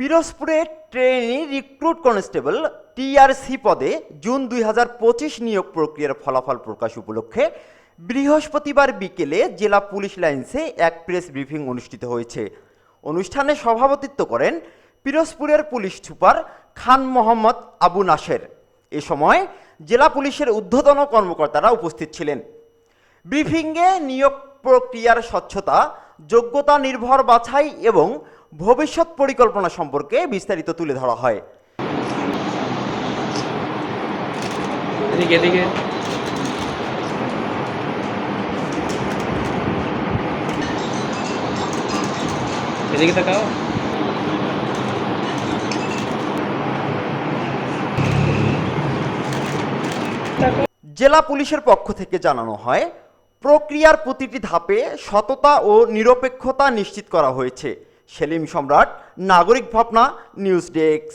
পিরোজপুরে trainee recruit constable TRC পদে June দুই হাজার পঁচিশ নিয়োগ প্রক্রিয়ার ফলাফল প্রকাশ উপলক্ষে বৃহস্পতিবার বিকেলে জেলা পুলিশ লাইন্সে এক প্রেস ব্রিফিং অনুষ্ঠিত হয়েছে। অনুষ্ঠানে সভাপতিত্ব করেন পিরোজপুরের পুলিশ সুপার খান মোহাম্মদ আবু নাসের। এ সময় জেলা পুলিশের ঊর্ধ্বতন কর্মকর্তারা উপস্থিত ছিলেন। ব্রিফিংয়ে নিয়োগ প্রক্রিয়ার স্বচ্ছতা, যোগ্যতা নির্ভর বাছাই এবং ভবিষ্যৎ পরিকল্পনা সম্পর্কে বিস্তারিত তুলে ধরা হয়। এদিকে এদিকে। এদিকে তাকাও। জেলা পুলিশের পক্ষ থেকে জানানো হয় প্রক্রিয়ার প্রতিটি ধাপে সততা ও নিরপেক্ষতা নিশ্চিত করা হয়েছে। সেলিম সম্রাট নাগরিক ভাবনা নিউজ ডেস্ক।